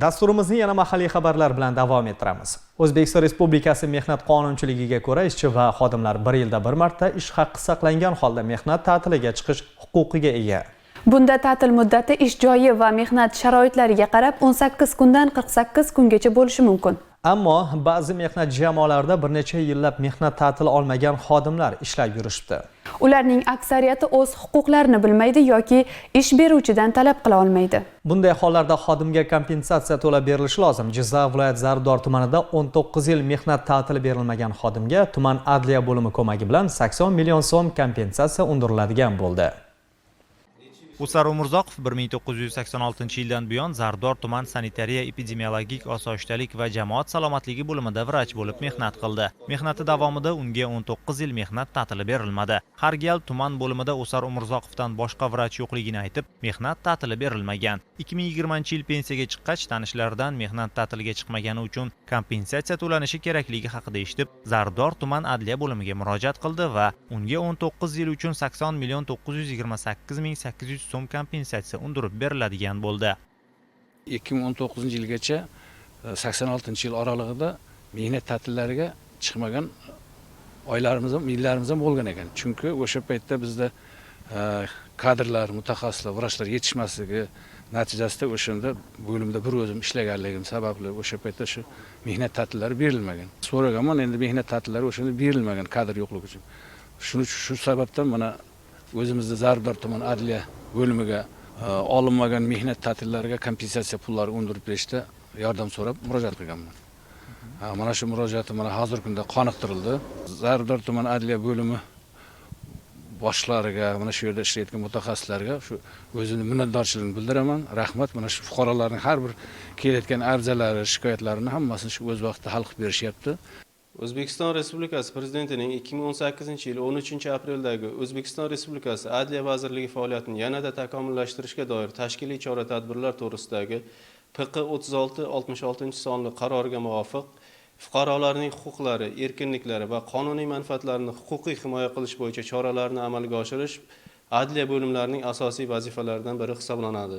dasturimizni yana mahalliy xabarlar bilan davom ettiramiz o'zbekiston respublikasi mehnat qonunchiligiga ko'ra ishchi va xodimlar bir yilda bir marta ish haqqi saqlangan holda mehnat ta'tiliga chiqish huquqiga ega Bunda ta'til muddati ish joyi va mehnat sharoitlariga qarab 18 kundan 48 kungacha bo'lishi mumkin. Ammo ba'zi mehnat jamoalarida bir necha yillab mehnat ta'tili olmagan xodimlar ishlab yurishibdi. Ularning aksariyati o'z huquqlarini bilmaydi yoki ish beruvchidan talab qila olmaydi. bunday hollarda xodimga kompensatsiya to'lab berilishi lozim. Jizzax viloyat zarbdor tumanida 19 yil mehnat ta'tili berilmagan xodimga tuman adliya bo'limi ko'magi bilan 80 million so'm kompensatsiya undiriladigan bo'ldi Usar Umurzoqov 1986 yildan buyon Zardor tuman sanitariya epidemiologik osoyishtalik va jamoat salomatligi bo'limida vrach bo'lib mehnat qildi. Mehnati davomida unga 19 yil mehnat ta'tili berilmadi. Har gal tuman bo'limida Usar Umurzoqovdan boshqa vrach yo'qligini aytib, mehnat ta'tili berilmagan. 2020 yil pensiyaga chiqqach tanishlaridan mehnat ta'tiliga chiqmagani uchun kompensatsiya to'lanishi kerakligi haqida eshitib, Zardor tuman adliya bo'limiga murojaat qildi va unga 19 yil uchun 80 million 928 ming 800 so'm kompensatsiya undirib beriladigan bo'ldi. 2019 yilgacha e, 86 yil oralig'ida mehnat ta'tillariga chiqmagan oylarimiz ham yillarimiz ham bo'lgan ekan. Chunki o'sha paytda bizda e, kadrlar mutaxassislar vrachlar yetishmasligi natijasida o'shanda bo'limda bir o'zim ishlaganligim sababli o'sha paytda shu mehnat ta'tillari berilmagan. So'raganman endi mehnat ta'tillari o'shanda berilmagan kadr yo'qligi uchun. Shuning shu sababdan mana o'zimizni zarbdor tuman adliya bo'limiga e, olinmagan mehnat ta'tillariga kompensatsiya pullari undirib berishda yordam so'rab murojaat qilganman mana shu murojaatim mana hozirgi kunda qoniqtirildi. Zarbdor tuman adliya bo'limi boshliqlariga mana shu yerda ishlayotgan mutaxassislarga shu o'zimni minnatdorchiligimni bildiraman. Rahmat. Mana shu fuqarolarning har bir kelayotgan arizalari shikoyatlarini hammasini shu o'z vaqtida hal qilib berishyapti o'zbekiston respublikasi prezidentining 2018 yil 13 apreldagi o'zbekiston respublikasi adliya vazirligi faoliyatini yanada takomillashtirishga doir tashkiliy chora tadbirlar to'g'risidagi pq 36 66 sonli qaroriga muvofiq fuqarolarning huquqlari erkinliklari va qonuniy manfaatlarini huquqiy himoya qilish bo'yicha choralarni amalga oshirish adliya bo'limlarining asosiy vazifalaridan biri hisoblanadi.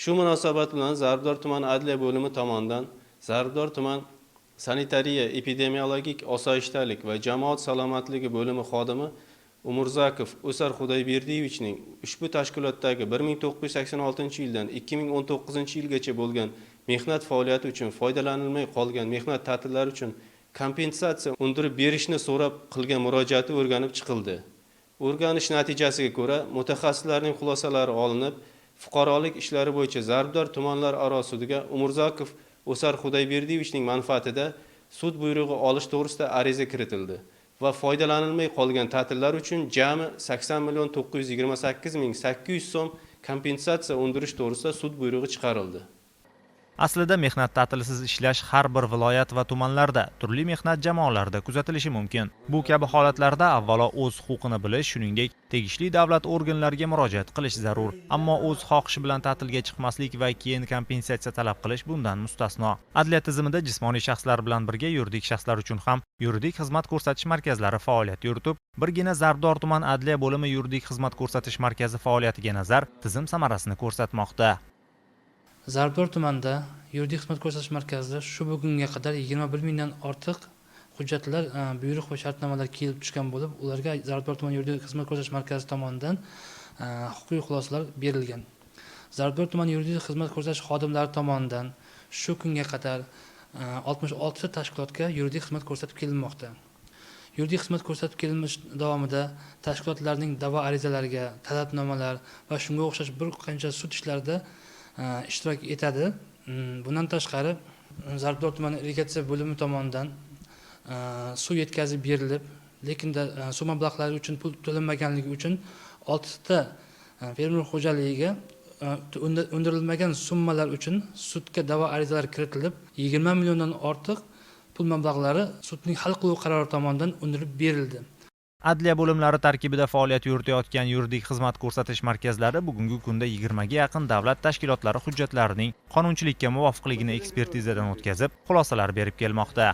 Shu munosabat bilan zarbdor tuman adliya bo'limi tomonidan zarbdor tuman sanitariya epidemiologik osoyishtalik va jamoat salomatligi bo'limi xodimi umurzakov o'sar xudoyberdiyevichning ushbu tashkilotdagi 1986 yildan 2019 yilgacha bo'lgan mehnat faoliyati uchun foydalanilmay qolgan mehnat ta'tillari uchun kompensatsiya undirib berishni so'rab qilgan murojaati o'rganib chiqildi. O'rganish natijasiga ko'ra mutaxassislarning xulosalari olinib fuqarolik ishlari bo'yicha zarbdor tumanlar aro sudiga umurzakov o'sar xudoyberdiyevichning manfaatida sud buyrug'i olish to'g'risida ariza kiritildi va foydalanilmay qolgan ta'tillar uchun jami 80 million 928 ming 800 so'm kompensatsiya undirish to'g'risida sud buyrug'i chiqarildi. Aslida mehnat ta'tilisiz ishlash har bir viloyat va tumanlarda, turli mehnat jamoalarida kuzatilishi mumkin. Bu kabi holatlarda avvalo o'z huquqini bilish, shuningdek, tegishli davlat organlariga murojaat qilish zarur. Ammo o'z xohishi bilan ta'tilga chiqmaslik va keyin kompensatsiya talab qilish bundan mustasno. Adliya tizimida jismoniy shaxslar bilan birga yuridik shaxslar uchun ham yuridik xizmat ko'rsatish markazlari faoliyat yuritib, birgina Zardor tuman adliya bo'limi yuridik xizmat ko'rsatish markazi faoliyatiga nazar tizim samarasini ko'rsatmoqda. Zarbdor tumanida yuridik xizmat ko'rsatish markazida shu bugunga qadar 21 mingdan ortiq hujjatlar, e, buyruq va shartnomalar kelib tushgan bo'lib, ularga Zarbdor tuman yuridik xizmat ko'rsatish markazi tomonidan e, huquqiy xulosalar berilgan. Zarbdor tuman yuridik xizmat ko'rsatish xodimlari tomonidan shu kunga qadar e, 66 ta tashkilotga yuridik xizmat ko'rsatib kelinmoqda. Yuridik xizmat ko'rsatib kelinish davomida tashkilotlarning da'vo arizalariga, talabnomalar va shunga o'xshash bir qancha sud ishlarida E, ishtirok etadi. Mm, bundan tashqari mm, Zarbdor tumani irrigatsiya bo'limi tomonidan e, suv yetkazib berilib, lekinda e, suv mablag'lari uchun pul to'lanmaganligi uchun 6 ta fermer xo'jaligiga undirilmagan summalar uchun sudga da'vo arizalari kiritilib 20 milliondan ortiq pul mablag'lari sudning hal qiluv qarori tomonidan undirib berildi. Adliya bo'limlari tarkibida faoliyat yuritayotgan yuridik xizmat ko'rsatish markazlari bugungi kunda 20 ga yaqin davlat tashkilotlari hujjatlarining qonunchilikka muvofiqligini ekspertizadan o'tkazib, xulosalar berib kelmoqda.